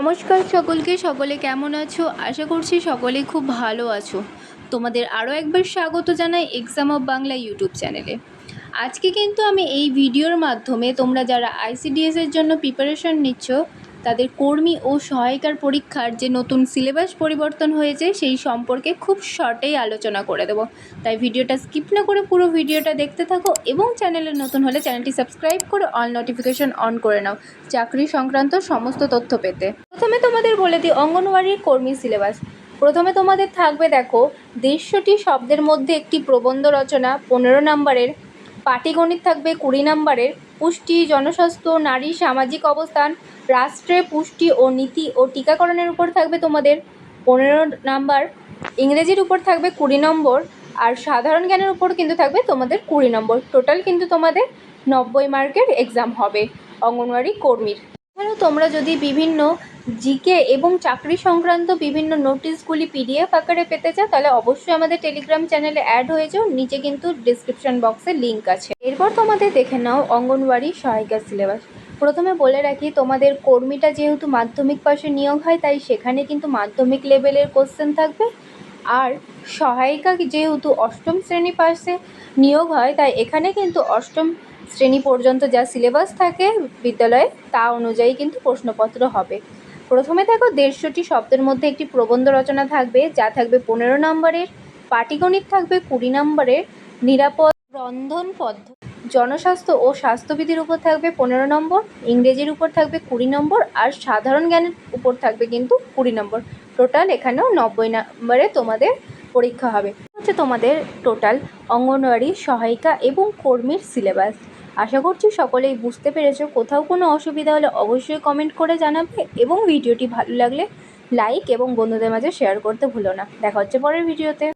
নমস্কার সকলকে, সকলে কেমন আছো? আশা করছি সকলেই খুব ভালো আছো। তোমাদের আরও একবার স্বাগত জানাই এক্সাম অফ বাংলা ইউটিউব চ্যানেলে আজকে কিন্তু আমি এই ভিডিওর মাধ্যমে তোমরা যারা আইসিডিএস এর জন্য প্রিপারেশন নিচ্ছ, তাদের কর্মী ও সহায়িকার পরীক্ষার যে নতুন সিলেবাস পরিবর্তন হয়েছে, সেই সম্পর্কে খুব শর্টেই আলোচনা করে দেবো। তাই ভিডিওটা স্কিপ না করে পুরো ভিডিওটা দেখতে থাকো এবং চ্যানেলে নতুন হলে চ্যানেলটি সাবস্ক্রাইব করে অল নোটিফিকেশন অন করে নাও। চাকরি সংক্রান্ত সমস্ত তথ্য পেতে। প্রথমে তোমাদের বলে দিই, অঙ্গনওয়াড়ির কর্মী সিলেবাস। প্রথমে তোমাদের থাকবে দেখো দেড়শোটি শব্দের মধ্যে একটি প্রবন্ধ রচনা, পনেরো নম্বরের। পাটিগণিত থাকবে কুড়ি নম্বরের। পুষ্টি, জনস্বাস্থ্য, নারী সামাজিক অবস্থান, রাষ্ট্রে পুষ্টি ও নীতি ও টিকাকরণের উপর থাকবে তোমাদের পনেরো নাম্বার। ইংরেজির উপর থাকবে কুড়ি নম্বর। আর সাধারণ জ্ঞানের উপর কিন্তু থাকবে তোমাদের কুড়ি নম্বর। টোটাল কিন্তু তোমাদের নব্বই মার্কের এক্সাম হবে অঙ্গনওয়াড়ি কর্মীর। তোমরা যদি বিভিন্ন জিকে এবং চাকরি সংক্রান্ত বিভিন্ন নোটিশগুলি পিডিএফ আকারে পেতে চাও, তাহলে অবশ্যই আমাদের টেলিগ্রাম চ্যানেলে অ্যাড হয়ে যাও। নিচে কিন্তু ডিসক্রিপশন বক্সে লিঙ্ক আছে। এরপর তোমাদের দেখে নাও অঙ্গনওয়াড়ি সহায়িকা সিলেবাস প্রথমে বলে রাখি, তোমাদের কর্মীটা যেহেতু মাধ্যমিক পাশে নিয়োগ হয়, তাই সেখানে কিন্তু মাধ্যমিক লেভেলের কোশ্চেন থাকবে। আর সহায়িকা যেহেতু অষ্টম শ্রেণি পাশে নিয়োগ হয়, তাই এখানে কিন্তু অষ্টম শ্রেণি পর্যন্ত যা সিলেবাস থাকে বিদ্যালয়ে, তা অনুযায়ী কিন্তু প্রশ্নপত্র হবে। প্রথমে দেখো দেড়শোটি শব্দের মধ্যে একটি প্রবন্ধ রচনা থাকবে, যা থাকবে পনেরো নম্বরের, পাটিগণিত থাকবে কুড়ি নম্বরের, নিরাপদ রন্ধন পদ্ধতি। জনস্বাস্থ্য ও স্বাস্থ্যবিধির উপর থাকবে পনেরো নম্বর, ইংরেজির উপর থাকবে কুড়ি নম্বর, আর সাধারণ জ্ঞানের উপর থাকবে কিন্তু কুড়ি নম্বর। টোটাল এখানেও নব্বই নম্বরে তোমাদের পরীক্ষা হবে। হচ্ছে তোমাদের টোটাল অঙ্গনওয়াড়ি সহায়িকা এবং কর্মীর সিলেবাস আশা করছি সকলেই বুঝতে পেরেছ। কোথাও কোনো অসুবিধা হলে অবশ্যই কমেন্ট করে জানাবে এবং ভিডিওটি ভালো লাগলে লাইক এবং বন্ধুদের মাঝে শেয়ার করতে ভুলো না। দেখা হচ্ছে পরের ভিডিওতে